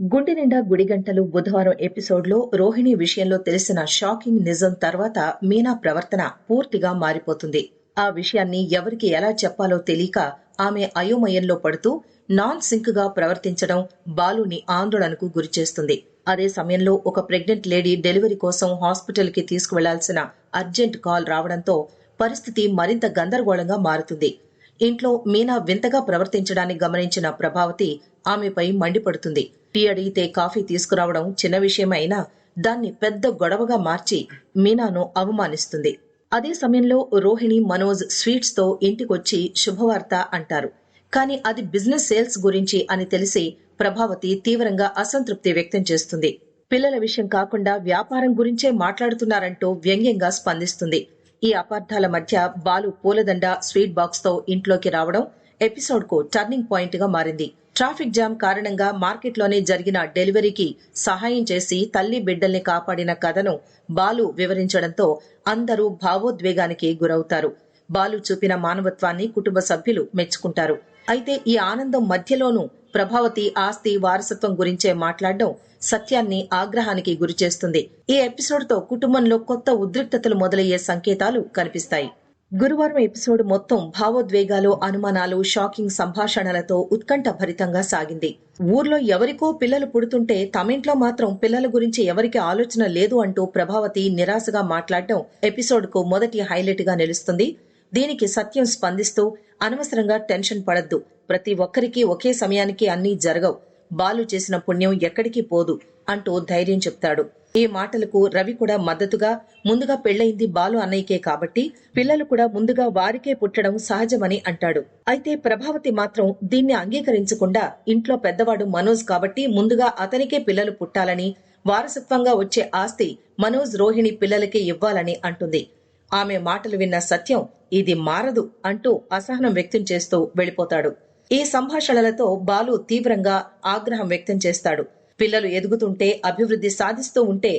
గుండె నిండా గుడిగంటలు బుధవారం ఎపిసోడ్లో రోహిణి విషయంలో తెలిసిన షాకింగ్ నిజం తర్వాత మీనా ప్రవర్తన పూర్తిగా మారిపోతుంది. ఆ విషయాన్ని ఎవరికి ఎలా చెప్పాలో తెలియక ఆమె అయోమయంలో పడుతూ నాన్ సింక్గా ప్రవర్తించడం బాలుని ఆందోళనకు గురిచేస్తుంది అదే సమయంలో ఒక ప్రెగ్నెంట్ లేడీ డెలివరీ కోసం హాస్పిటల్కి తీసుకువెళ్ళాల్సిన అర్జెంట్ కాల్ రావడంతో పరిస్థితి మరింత గందరగోళంగా మారుతుంది. ఇంట్లో మీనా వింతగా ప్రవర్తించడాన్ని గమనించిన ప్రభావతి ఆమెపై మండిపడుతుంది. టీ అడిగితే కాఫీ తీసుకురావడం చిన్న విషయమైనా దాన్ని పెద్ద గొడవగా మార్చి మీనాను అవమానిస్తుంది. అదే సమయంలో రోహిణి మనోజ్ స్వీట్స్తో ఇంటికొచ్చి శుభవార్త అంటారు. కానీ అది బిజినెస్ సేల్స్ గురించి అని తెలిసి ప్రభావతి తీవ్రంగా అసంతృప్తి వ్యక్తం చేస్తుంది. పిల్లల విషయం కాకుండా వ్యాపారం గురించే మాట్లాడుతున్నారంటూ వ్యంగ్యంగా స్పందిస్తుంది. ఈ అపార్థాల మధ్య బాలు పూలదండ స్వీట్ బాక్స్తో ఇంట్లోకి రావడం ఎపిసోడ్కు టర్నింగ్ పాయింట్గా మారింది. ట్రాఫిక్ జామ్ కారణంగా మార్కెట్లోనే జరిగిన డెలివరీకి సహాయం చేసి తల్లి బిడ్డల్ని కాపాడిన కథను బాలు వివరించడంతో అందరూ భావోద్వేగానికి గురవుతారు. బాలు చూపిన మానవత్వాన్ని కుటుంబ సభ్యులు మెచ్చుకుంటారు. అయితే ఈ ఆనందం మధ్యలోనూ ప్రభావతి ఆస్తి వారసత్వం గురించే మాట్లాడడం సత్యాన్ని ఆగ్రహానికి గురిచేస్తుంది. ఈ ఎపిసోడ్తో కుటుంబంలో కొత్త ఉద్రిక్తతలు మొదలయ్యే సంకేతాలు కనిపిస్తాయి. గురువారం ఎపిసోడ్ మొత్తం భావోద్వేగాలు అనుమానాలు షాకింగ్ సంభాషణలతో ఉత్కంఠ భరితంగా సాగింది. ఊర్లో ఎవరికో పిల్లలు పుడుతుంటే తమింట్లో మాత్రం పిల్లల గురించి ఎవరికి ఆలోచన లేదు అంటూ ప్రభావతి నిరాశగా మాట్లాడటం ఎపిసోడ్కు మొదటి హైలైట్గా నిలుస్తుంది. దీనికి సత్యం స్పందిస్తూ అనవసరంగా టెన్షన్ పడద్దు. ప్రతి ఒక్కరికి ఒకే సమయానికి అన్నీ జరగవు. బాలు చేసిన పుణ్యం ఎక్కడికి పోదు. అంటూ ధైర్యం చెప్తాడు. ఈ మాటలకు రవి కూడా మద్దతుగా ముందుగా పెళ్ళయింది బాలు అన్నయ్యకే కాబట్టి పిల్లలు కూడా ముందుగా వారికే పుట్టడం సహజమని అంటాడు. అయితే ప్రభావతి మాత్రం దీన్ని అంగీకరించకుండా ఇంట్లో పెద్దవాడు మనోజ్ కాబట్టి ముందుగా అతనికే పిల్లలు పుట్టాలని వారసత్వంగా వచ్చే ఆస్తి మనోజ్ రోహిణి పిల్లలకే ఇవ్వాలని అంటుంది. ఆమె మాటలు విన్న సత్యం ఇది మారదు అంటూ అసహనం వ్యక్తం చేస్తూ వెళ్ళిపోతాడు. ఈ సంభాషణలతో బాలు తీవ్రంగా ఆగ్రహం వ్యక్తం చేస్తాడు. పిల్లలు ఎదుగుతుంటే అభివృద్ధి సాధిస్తూ ఉంటే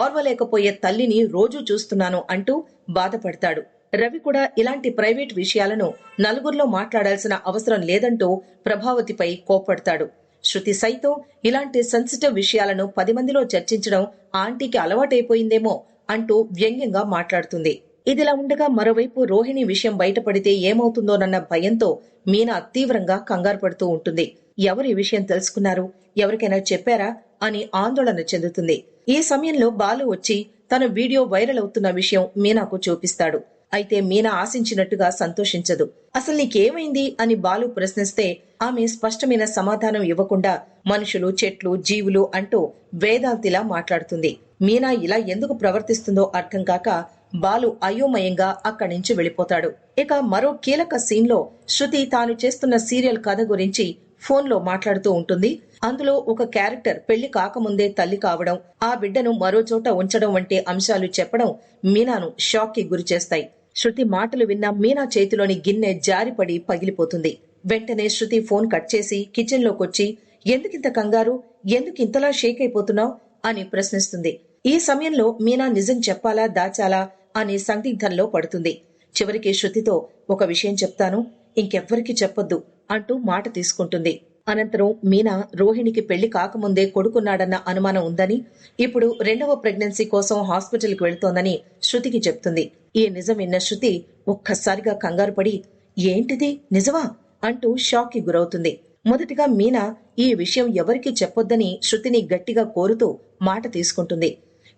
ఓర్వలేకపోయే తల్లిని రోజూ చూస్తున్నాను అంటూ బాధపడతాడు. రవి కూడా ఇలాంటి ప్రైవేట్ విషయాలను నలుగురిలో మాట్లాడాల్సిన అవసరం లేదంటూ ప్రభావతిపై కోప్పడతాడు. శృతి సైతం ఇలాంటి సెన్సిటివ్ విషయాలను పది మందిలో చర్చించడం ఆంటీకి అలవాటైపోయిందేమో అంటూ వ్యంగ్యంగా మాట్లాడుతుంది. ఇదిలా ఉండగా మరోవైపు రోహిణి విషయం బయటపడితే ఏమవుతుందోనన్న భయంతో మీనా తీవ్రంగా కంగారు పడుతూ ఉంటుంది. ఎవరు ఈ విషయం తెలుసుకున్నారు? ఎవరికైనా చెప్పారా అని ఆందోళన చెందుతుంది. ఈ సమయంలో బాలు వచ్చి తన వీడియో వైరల్ అవుతున్న విషయం మీనాకు చూపిస్తాడు. అయితే మీనా ఆశించినట్టుగా సంతోషించదు. అసలు నీకేమైంది? అని బాలు ప్రశ్నిస్తే ఆమె స్పష్టమైన సమాధానం ఇవ్వకుండా మనుషులు చెట్లు జీవులు అంటూ వేదాంతిలా మాట్లాడుతుంది. మీనా ఇలా ఎందుకు ప్రవర్తిస్తుందో అర్థం కాక బాలు అయోమయంగా అక్కడి నుంచి వెళ్ళిపోతాడు ఇక మరో కీలక సీన్లో శృతి తాను చేస్తున్న సీరియల్ కథ గురించి ఫోన్లో మాట్లాడుతూ ఉంటుంది. అందులో ఒక క్యారెక్టర్ పెళ్ళి కాకముందే తల్లి కావడం ఆ బిడ్డను మరో చోట ఉంచడం వంటి అంశాలు చెప్పడం మీనాను షాక్కి గురి చేస్తాయి. శృతి మాటలు విన్న మీనా చేతిలోని గిన్నె జారిపడి పగిలిపోతుంది. వెంటనే శృతి ఫోన్ కట్ చేసి కిచెన్ లోకొచ్చి ఎందుకింత కంగారు? ఎందుకు ఇంతలా షేక్ అయిపోతున్నావు? అని ప్రశ్నిస్తుంది. ఈ సమయంలో మీనా నిజం చెప్పాలా దాచాలా అనే సందిగ్ధంలో పడుతుంది. చివరికి శృతితో ఒక విషయం చెప్తాను. ఇంకెవ్వరికి చెప్పొద్దు. అంటూ మాట తీసుకుంటుంది. అనంతరం మీనా రోహిణికి పెళ్ళి కాకముందే కొడుకున్నాడన్న అనుమానం ఉందని ఇప్పుడు రెండవ ప్రెగ్నెన్సీ కోసం హాస్పిటల్కి వెళుతోందని శృతికి చెప్తుంది. ఈ నిజం విన్న శృతి ఒక్కసారిగా కంగారు పడి ఏంటిది? నిజమా? అంటూ షాక్కి గురవుతుంది. మొదటిగా మీనా ఈ విషయం ఎవరికీ చెప్పొద్దని శృతిని గట్టిగా కోరుతూ మాట తీసుకుంటుంది.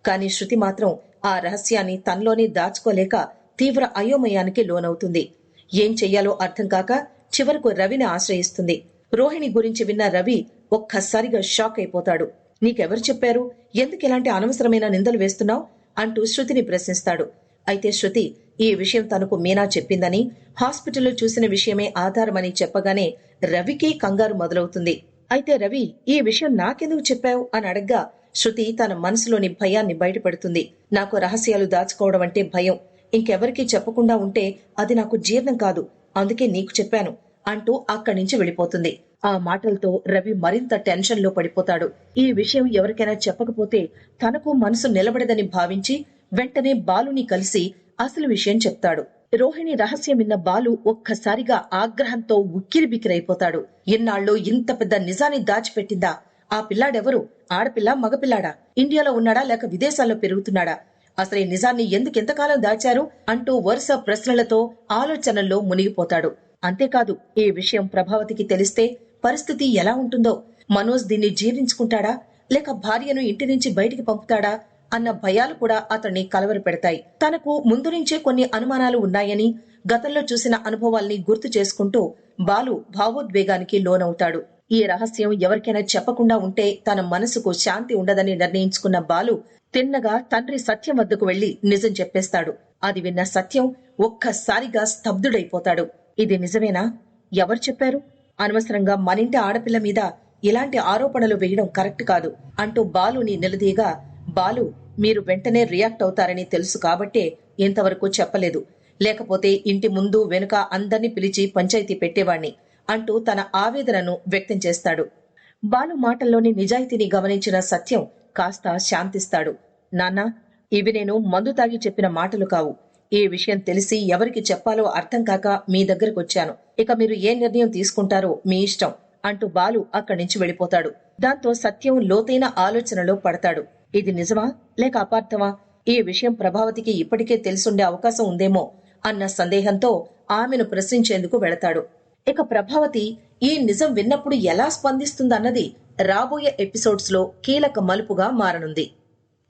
కానీ శృతి మాత్రం ఆ రహస్యాన్ని తనలోనే దాచుకోలేక తీవ్ర అయోమయానికి లోనవుతుంది. ఏం చెయ్యాలో అర్థం కాక చివరకు రవిని ఆశ్రయిస్తుంది. రోహిణి గురించి విన్న రవి ఒక్కసారిగా షాక్ అయిపోతాడు. నీకెవరు చెప్పారు? ఎందుకు ఇలాంటి అనవసరమైన నిందలు వేస్తున్నావు? అంటూ శృతిని ప్రశ్నిస్తాడు. అయితే శృతి ఈ విషయం తనకు మీనా చెప్పిందని హాస్పిటల్లో చూసిన విషయమే ఆధారమని చెప్పగానే రవికి కంగారు మొదలవుతుంది. అయితే రవి ఈ విషయం నాకెందుకు చెప్పావు? అని అడగ్గా శృతి తన మనసులోని భయాన్ని బయటపెడుతుంది. నాకు రహస్యాలు దాచుకోవడం అంటే భయం. ఇంకెవరికీ చెప్పకుండా ఉంటే అది నాకు జీర్ణం కాదు. అందుకే నీకు చెప్పాను. అంటూ అక్కడి నుంచి వెళ్ళిపోతుంది. ఆ మాటలతో రవి మరింత టెన్షన్లో పడిపోతాడు. ఈ విషయం ఎవరికైనా చెప్పకపోతే తనకు మనసు నిలబడదని భావించి వెంటనే బాలుని కలిసి అసలు విషయం చెప్తాడు. రోహిణి రహస్యం విన్న బాలు ఒక్కసారిగా ఆగ్రహంతో ఉక్కిరి బిక్కిరైపోతాడు ఇన్నాళ్ళు ఇంత పెద్ద నిజాన్ని దాచిపెట్టిందా? ఆ పిల్లాడెవరు? ఆడపిల్ల మగపిల్లాడా? ఇండియాలో ఉన్నాడా లేక విదేశాల్లో పెరుగుతున్నాడా? అసలు ఈ నిజాన్ని ఎందుకు ఎంతకాలం దాచారు? అంటూ వరుస ప్రశ్నలతో ఆలోచనల్లో మునిగిపోతాడు. అంతేకాదు ఈ విషయం ప్రభావతికి తెలిస్తే పరిస్థితి ఎలా ఉంటుందో? మనోజ్ దీన్ని జీర్ణించుకుంటాడా? లేక భార్యను ఇంటి నుంచి బయటికి పంపుతాడా? అన్న భయాలు కూడా అతన్ని కలవర పెడతాయి. తనకు ముందు నుంచే కొన్ని అనుమానాలు ఉన్నాయని గతంలో చూసిన అనుభవాల్ని గుర్తు చేసుకుంటూ బాలు భావోద్వేగానికి లోనవుతాడు. ఈ రహస్యం ఎవరికైనా చెప్పకుండా ఉంటే తన మనసుకు శాంతి ఉండదని నిర్ణయించుకున్న బాలు తిన్నగా తండ్రి సత్యం వద్దకు వెళ్ళి నిజం చెప్పేస్తాడు. అది విన్న సత్యం ఒక్కసారిగా స్తబ్దుడైపోతాడు. ఇది నిజమేనా? ఎవరు చెప్పారు? అనవసరంగా మనింటి ఆడపిల్ల మీద ఇలాంటి ఆరోపణలు వేయడం కరెక్ట్ కాదు అంటూ బాలుని నిలదీయగా బాలు మీరు వెంటనే రియాక్ట్ అవుతారని తెలుసు కాబట్టే ఇంతవరకు చెప్పలేదు. లేకపోతే ఇంటి ముందు వెనుక అందర్నీ పిలిచి పంచాయతీ పెట్టేవాణ్ణి అంటూ తన ఆవేదనను వ్యక్తం చేస్తాడు. బాలు మాటల్లోని నిజాయితీని గమనించిన సత్యం కాస్త శాంతిస్తాడు. నాన్న ఇవి నేను మందు తాగి చెప్పిన మాటలు కావు. ఈ విషయం తెలిసి ఎవరికి చెప్పాలో అర్థం కాక మీ దగ్గరకు వచ్చాను. ఇక మీరు ఏ నిర్ణయం తీసుకుంటారో మీ ఇష్టం అంటూ బాలు అక్కడి నుంచి వెళ్ళిపోతాడు. దాంతో సత్యం లోతైన ఆలోచనలో పడతాడు. ఇది నిజమా? లేక అపార్థమా? ఈ విషయం ప్రభావతికి ఇప్పటికే తెలుసుండే అవకాశం ఉందేమో అన్న సందేహంతో ఆమెను ప్రశ్నించేందుకు వెళతాడు. ఇక ప్రభావతి ఈ నిజం విన్నప్పుడు ఎలా స్పందిస్తుందన్నది రాబోయే ఎపిసోడ్స్లో కీలక మలుపుగా మారనుంది.